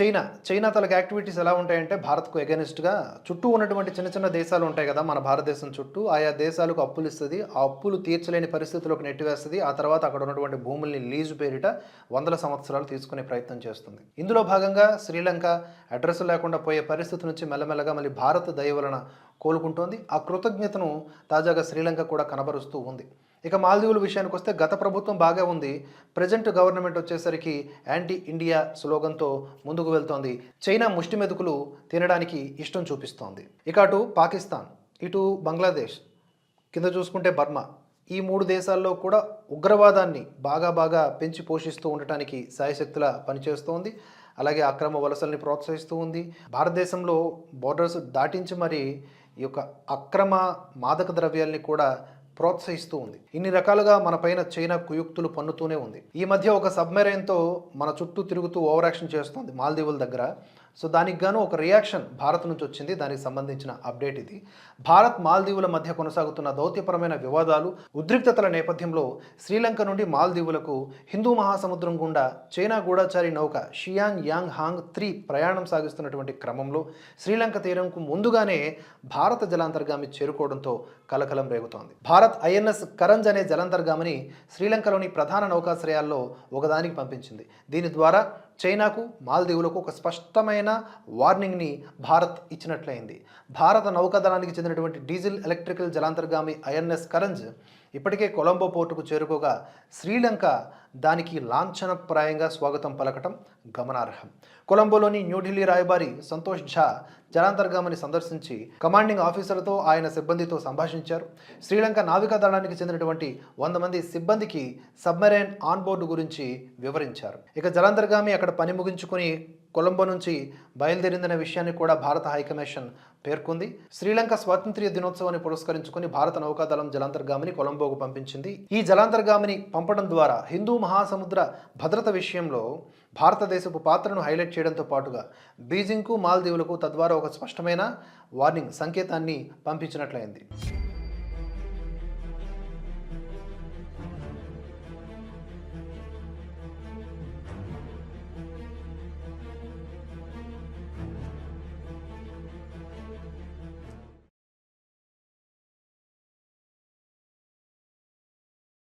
China China తలకి activities ఎలా ఉంటాయంటే భారత్కు ఎగెనిస్ట్గా చుట్టూ ఉన్నటువంటి చిన్న చిన్న దేశాలు ఉంటాయి కదా మన భారతదేశం చుట్టూ. ఆయా దేశాలకు అప్పులు ఇస్తుంది. ఆ అప్పులు తీర్చలేని పరిస్థితుల్లోకి నెట్టివేస్తుంది. ఆ తర్వాత అక్కడ ఉన్నటువంటి భూముల్ని లీజు పేరిట వందల సంవత్సరాలు తీసుకునే ప్రయత్నం చేస్తుంది. ఇందులో భాగంగా శ్రీలంక అడ్రస్ లేకుండా పోయే పరిస్థితి నుంచి మెల్లమెల్లగా మళ్ళీ భారత దయ వలన కోలుకుంటోంది. ఆ కృతజ్ఞతను తాజాగా శ్రీలంక కూడా కనబరుస్తూ ఉంది. ఇక మాల్దీవుల విషయానికి వస్తే గత ప్రభుత్వం బాగా ఉంది. ప్రజెంట్ గవర్నమెంట్ వచ్చేసరికి యాంటీ ఇండియా స్లోగన్తో ముందుకు వెళ్తోంది. చైనా ముష్టి మెతుకులు తినడానికి ఇష్టం చూపిస్తోంది. ఇక అటు పాకిస్తాన్ ఇటు బంగ్లాదేశ్ కింద చూసుకుంటే బర్మా ఈ మూడు దేశాల్లో కూడా ఉగ్రవాదాన్ని బాగా బాగా పెంచి పోషిస్తూ ఉండటానికి సాయశక్తుల పనిచేస్తోంది. అలాగే అక్రమ వలసల్ని ప్రోత్సహిస్తూ ఉంది. భారతదేశంలో బోర్డర్స్ దాటించి మరి ఈ యొక్క అక్రమ మాదక ద్రవ్యాల్ని కూడా ప్రోత్సహిస్తూ ఉంది. ఇన్ని రకాలుగా మన పైన చైనా కుయుక్తులు పన్నుతూనే ఉంది. ఈ మధ్య ఒక సబ్మెరైన్తో మన చుట్టూ తిరుగుతూ ఓవరాక్షన్ చేస్తుంది మాల్దీవుల దగ్గర. సో దానికి గాను ఒక రియాక్షన్ భారత్ నుంచి వచ్చింది. దానికి సంబంధించిన అప్డేట్ ఇది. భారత్ మాల్దీవుల మధ్య కొనసాగుతున్న దౌత్యపరమైన వివాదాలు ఉద్రిక్తతల నేపథ్యంలో శ్రీలంక నుండి మాల్దీవులకు హిందూ మహాసముద్రం గుండా చైనా గూఢాచారి నౌక షియాంగ్ యాంగ్ హాంగ్ త్రీ ప్రయాణం సాగిస్తున్నటువంటి క్రమంలో శ్రీలంక తీరంకు ముందుగానే భారత జలాంతర్గామి చేరుకోవడంతో కలకలం రేగుతోంది. భారత్ ఐఎన్ఎస్ కరంజ్ అనే జలాంతర్గామిని శ్రీలంకలోని ప్రధాన నౌకాశ్రయాల్లో ఒకదానికి పంపించింది. దీని ద్వారా చైనాకు మాల్దీవులకు ఒక స్పష్టమైన వార్నింగ్ని భారత్ ఇచ్చినట్లయింది. భారత నౌకాదళానికి చెందినటువంటి డీజిల్ ఎలక్ట్రికల్ జలాంతర్గామి ఐఎన్ఎస్ కరంజ్ ఇప్పటికే కొలంబో పోర్టుకు చేరుకోగా శ్రీలంక దానికి లాంఛనప్రాయంగా స్వాగతం పలకటం గమనార్హం. కొలంబోలోని న్యూఢిల్లీ రాయబారి సంతోష్ ఝా జలాంతర్గామని సందర్శించి కమాండింగ్ ఆఫీసర్తో ఆయన సిబ్బందితో సంభాషించారు. శ్రీలంక నావికా దళానికి చెందినటువంటి వంద మంది సిబ్బందికి సబ్మెరైన్ ఆన్ బోర్డు గురించి వివరించారు. ఇక జలాంతర్గామి అక్కడ పని ముగించుకుని కొలంబో నుంచి బయలుదేరిందనే విషయాన్ని కూడా భారత హైకమిషన్ పేర్కొంది. శ్రీలంక స్వాతంత్ర్య దినోత్సవాన్ని పురస్కరించుకుని భారత నౌకాదళం జలాంతర్గామిని కొలంబోకు పంపించింది. ఈ జలాంతర్గామిని పంపడం ద్వారా హిందూ మహాసముద్ర భద్రత విషయంలో భారతదేశపు పాత్రను హైలైట్ చేయడంతో పాటుగా బీజింగ్కు మాల్దీవులకు తద్వారా ఒక స్పష్టమైన వార్నింగ్ సంకేతాన్ని పంపించినట్లయింది.